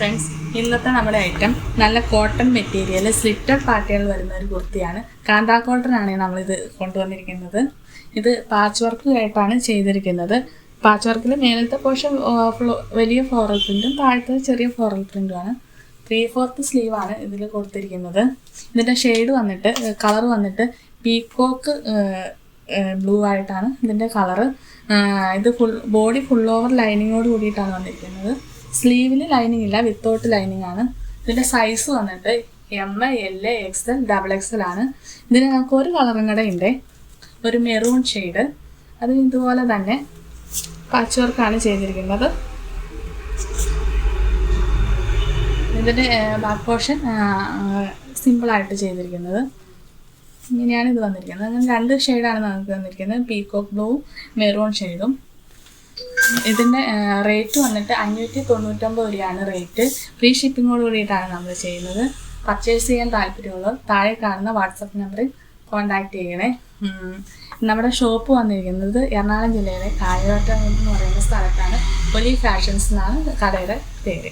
Friends ഇന്നത്തെ നമ്മുടെ item നല്ല കോട്ടൺ മെറ്റീരിയൽ സ്ലിറ്റർ പാർട്ടികൾ വരുന്ന ഒരു കുർത്തിയാണ്. കാന്താ കോട്ടൺ ആണ് നമ്മളിത് കൊണ്ടുവന്നിരിക്കുന്നത്. ഇത് പാച്ച് വർക്ക് ആയിട്ടാണ് ചെയ്തിരിക്കുന്നത്. പാച്ച് വർക്കിൽ മേലത്തെ പോർഷൻ വലിയ ഫ്ലോറൽ പ്രിന്റും താഴത്തെ ചെറിയ ഫ്ലോറൽ പ്രിന്റുമാണ് ത്രീ ഫോർത്ത് സ്ലീവാണ് ഇതിൽ കൊടുത്തിരിക്കുന്നത്. ഇതിന്റെ ഷെയ്ഡ് വന്നിട്ട് കളർ വന്നിട്ട് പീക്കോക്ക് ബ്ലൂ ആയിട്ടാണ് ഇതിന്റെ കളറ് ഇത് ഫുൾ ബോഡി ഫുൾ ഓവർ ലൈനിങ്ങോട് കൂടിയിട്ടാണ് വന്നിരിക്കുന്നത്. സ്ലീവിൽ ലൈനിങ് ഇല്ല വിത്തൗട്ട് ലൈനിങ് ആണ്. ഇതിന്റെ സൈസ് വന്നിട്ട് M L X L double X L ആണ്. ഇതിന് നമുക്ക് ഒരു കളറും കൂടെ ഉണ്ട് ഒരു മെറൂൺ ഷെയ്ഡ് അത് ഇതുപോലെ തന്നെ പാച്ച് വർക്കാണ് ചെയ്തിരിക്കുന്നത്. ഇതിന്റെ ബാക്ക് പോർഷൻ സിമ്പിളായിട്ട് ചെയ്തിരിക്കുന്നത്. ഇങ്ങനെയാണ് ഇത് വന്നിരിക്കുന്നത്. അങ്ങനെ രണ്ട് ഷെയ്ഡാണ് നമുക്ക് വന്നിരിക്കുന്നത് പീകോക്ക് ബ്ലൂ മെറൂൺ ഷെയ്ഡും ഇതിന്റെ റേറ്റ് വന്നിട്ട് അഞ്ഞൂറ്റി തൊണ്ണൂറ്റൊമ്പത് രൂപയാണ് റേറ്റ് ഫ്രീ ഷിപ്പിങ്ങോട് കൂടിയിട്ടാണ് നമ്മൾ ചെയ്യുന്നത്. പർച്ചേസ് ചെയ്യാൻ താല്പര്യമുള്ളവർ താഴെ കാണുന്ന വാട്സപ്പ് നമ്പറിൽ കോൺടാക്റ്റ് ചെയ്യണേ. നമ്മുടെ ഷോപ്പ് വന്നിരിക്കുന്നത് എറണാകുളം ജില്ലയിലെ കായവട്ടം എന്ന് പറയുന്ന സ്ഥലത്താണ്. പൊലി ഫാഷൻസ് എന്നാണ് കടയുടെ പേര്.